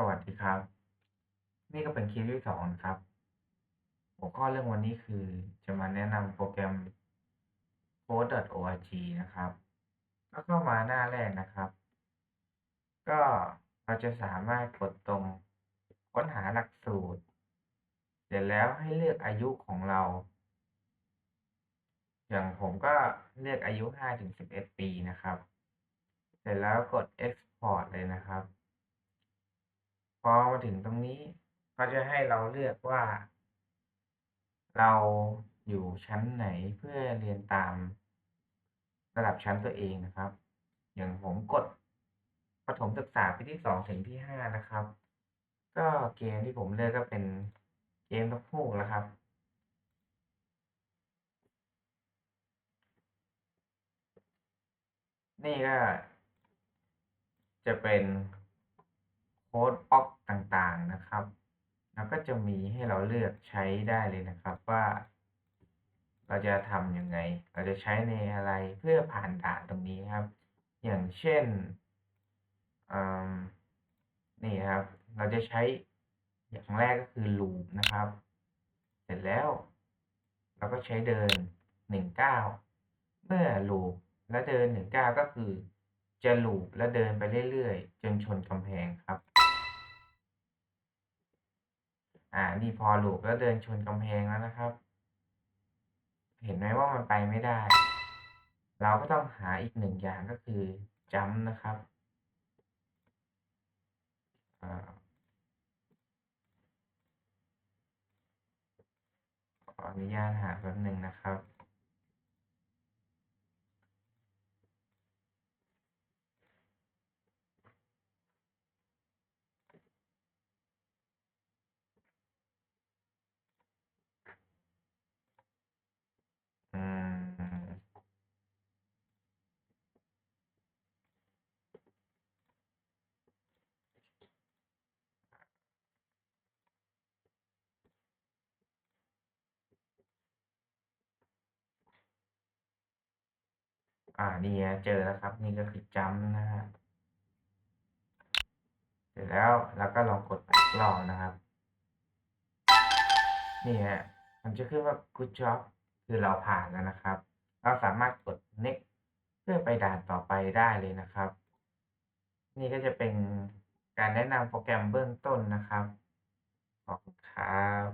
สวัสดีครับ นี่ก็เป็นคลิปที่สองนะครับ หัวข้อเรื่องวันนี้คือจะมาแนะนำโปรแกรม code.org นะครับก็เข้ามาหน้าแรกนะครับ ก็เราจะสามารถกดตรงค้นหาหลักสูตร เสร็จแล้วให้เลือกอายุของเรา อย่างผมก็เลือกอายุ 5-11 ปีนะครับ เสร็จแล้วกด export เลยนะครับ อมาถึงตรงนี้ก็จะให้เราเลือกว่า เราอยู่ชั้นไหนเพื่อเรียนตามระดับชั้นตัวเองนะครับ อย่างผมกดประถมศึกษาปีที่สองถึงที่ห้านะครับ ก็เกมที่ผมเลือกก็เป็นเกมนกฮูกแล้วครับ นี่ก็จะเป็นโค้ดบล็อก ต่างๆนะครับ แล้วก็จะมีให้เราเลือกใช้ได้เลยนะครับว่า เราจะทำยังไง เราจะใช้ในอะไรเพื่อผ่านด่านตรงนี้ครับ อย่างเช่นอืมนี่ครับ เราจะใช้อย่างแรกก็คือ loop นะครับ เสร็จแล้ว เราก็ใช้เดินหนึ่งเก้าเมื่อ loop และเดินหนึ่งเก้าก็คือ จะ loop และเดินไปเรื่อยๆ จนชนกำแพงครับ นี่พอหลูบแล้วเดินชนกำแพงแล้วนะครับ เห็นไหมว่ามันไปไม่ได้ เราก็ต้องหาอีกหนึ่งอย่างก็คือจัมนะครับขออนุญาตหาแป๊บหนึ่งนะครับ อืม อ่านี่ฮะเจอแล้วครับ นี่ก็คือจัมนะฮะเสร็จแล้วเราก็ลองกดอีกรอบนะครับ นี่ฮะมันจะขึ้นว่า good job คือเราผ่านแล้วนะครับ เราสามารถกด next เพื่อไปด่านต่อไปได้เลยนะครับ นี่ก็จะเป็นการแนะนำโปรแกรมเบื้องต้นนะครับขอบคุณครับ